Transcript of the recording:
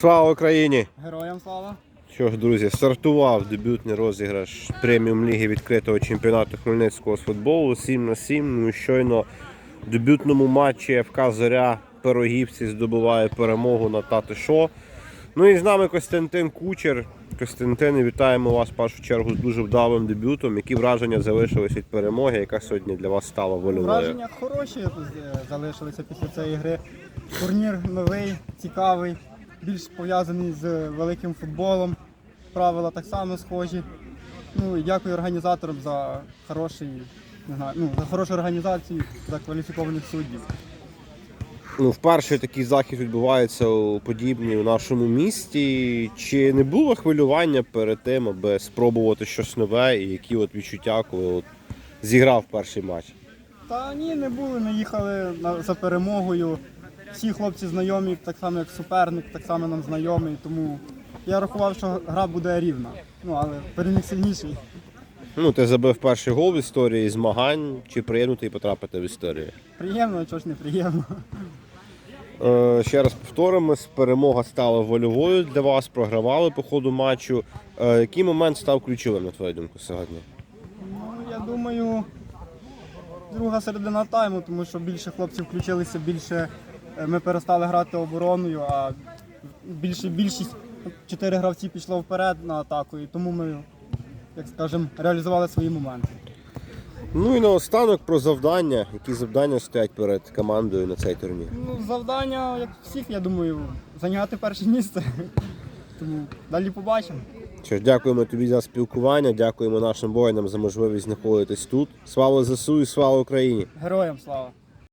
Слава Україні! Героям слава! Що ж, друзі, стартував дебютний розіграш преміум ліги відкритого чемпіонату Хмельницького з футболу 7 на 7. Ну і щойно в дебютному матчі ФК Зоря Пирогівці здобуває перемогу на Тати Шо. Ну і з нами Костянтин Кучер. Костянтин, вітаємо вас в першу чергу з дуже вдалим дебютом. Які враження залишились від перемоги, яка сьогодні для вас стала вольовою? Враження хороші е, залишилися після цієї гри. Турнір новий, цікавий, більш пов'язаний з великим футболом. Правила так само схожі. Ну і дякую організаторам за хороший, не знаю, ну, за хорошу організацію, за кваліфікованих суддів. Ну, вперше такий захід відбувається у подібній у нашому місті. Чи не було хвилювання перед тим, аби спробувати щось нове, і які от відчуття, коли от зіграв перший матч? Та ні, не були, ми їхали за перемогою. Всі хлопці знайомі, так само як суперник, так само нам знайомий, тому я рахував, що гра буде рівна. Ну, але переміг сильніший. Ну, ти забив перший гол в історії змагань, чи приємно тобі потрапити в історію? Приємно, чого ж не приємно. Е, ще раз повторимо, перемога стала вольовою для вас, програвали по ходу матчу. Е, який момент став ключовим, на твою думку, сьогодні? Ну, я думаю, друга середина тайму, тому що більше хлопців включилися, більше ми перестали грати обороною, а більше, більшість чотири гравці пішло вперед на атаку, і тому ми, як скажемо, реалізували свої моменти. Ну і наостанок про завдання. Які завдання стоять перед командою на цей турнір? Ну, завдання, як всіх, я думаю, зайняти перше місце. Тому далі побачимо. Що ж, дякуємо тобі за спілкування, дякуємо нашим воїнам за можливість знаходитись тут. Слава ЗСУ і слава Україні! Героям слава!